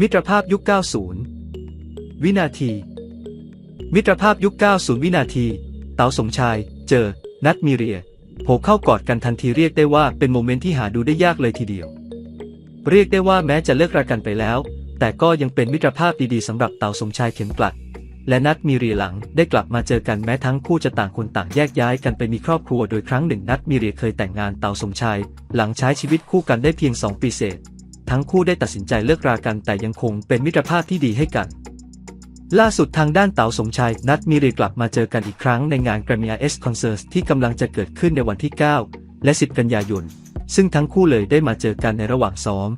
มิตรภาพยุค 90 วินาที มิตรภาพยุค 90 วินาที เต๋าสมชาย เจอ นัดมีเรียโผเข้ากอดกันทันทีเรียกได้ว่าเป็นโมเมนต์ที่หาดูได้ยากเลยทีเดียว เรียกได้ว่าแม้จะเลิกรากันไปแล้ว แต่ก็ยังเป็นมิตรภาพดีๆสำหรับเต๋าสมชายเข็มกลัด และนัดมีเรียหลังได้กลับมาเจอกันแม้ทั้งคู่จะต่างคนต่างแยกย้ายกันไปมีครอบครัวโดยครั้งหนึ่งนัดมีเรียเคยแต่งงานเต๋าสมชาย หลังใช้ชีวิตคู่กันได้เพียง 2 ปีเศษ ทั้งคู่ได้ตัดสินใจเลิกรากันแต่ยังคงเป็นมิตรภาพที่ดีให้กัน ล่าสุดทางด้านเต๋าสมชายนัดมีเรีกลับมาเจอกันอีกครั้งในงาน Grammy S Concert ที่กำลังจะเกิดขึ้นในวันที่ 9 และ 10 กันยายน ซึ่งทั้งคู่เลยได้มาเจอกันในระหว่างซ้อม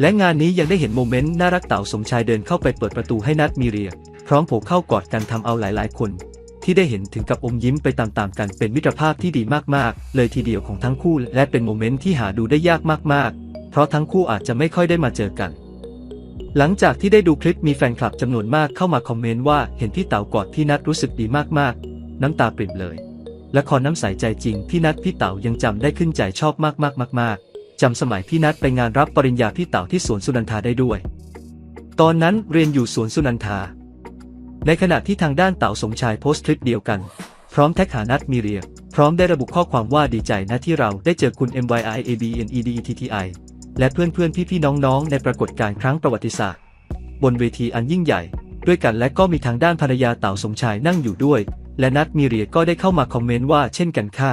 และงานนี้ยังได้เห็นโมเมนต์น่ารักเต๋าสมชายเดินเข้าไปเปิดประตูให้นัดมีเรีย พร้อมโผล่เข้ากอดกันทำเอาหลายๆ คน ที่ได้เห็นถึงกับอมยิ้มไปตามๆกันเป็นมิตรภาพที่ดีมากๆ เลยทีเดียวของทั้งคู่ และเป็นโมเมนต์ที่หาดูได้ยากมากๆ เพราะทั้งคู่อาจจะไม่ค่อยได้มาเจอกัน หลังจากที่ได้ดูคลิปมีแฟนคลับจำนวนมากเข้ามาคอมเมนต์ว่าเห็นพี่เต๋ากอดพี่นัทรู้สึกดีมากๆ น้ำตาปริ่มเลยละครน้ำใสใจจริงพี่นัทพี่เต๋ายังจำได้ขึ้นใจชอบมากๆมากๆจำสมัยพี่นัทไปงานรับปริญญาพี่เต๋าที่สวนสุนันทาได้ด้วย ตอนนั้นเรียนอยู่สวนสุนันทา ในขณะที่ทางด้านเต๋าสมชายโพสต์คลิปเดียวกัน พร้อมแท็กหานัดมีเรีย พร้อมได้ระบุข้อความว่าดีใจนะที่เราได้เจอคุณ MYIABNEDETTI และเพื่อนๆพี่ๆน้องๆ ในปรากฏการณ์ครั้งประวัติศาสตร์ บนเวทีอันยิ่งใหญ่ ด้วยกันและก็มีทางด้านภรรยาเต่าสมชายนั่งอยู่ด้วย และนัดมีเรียก็ได้เข้ามาคอมเมนต์ว่าเช่นกันค่ะ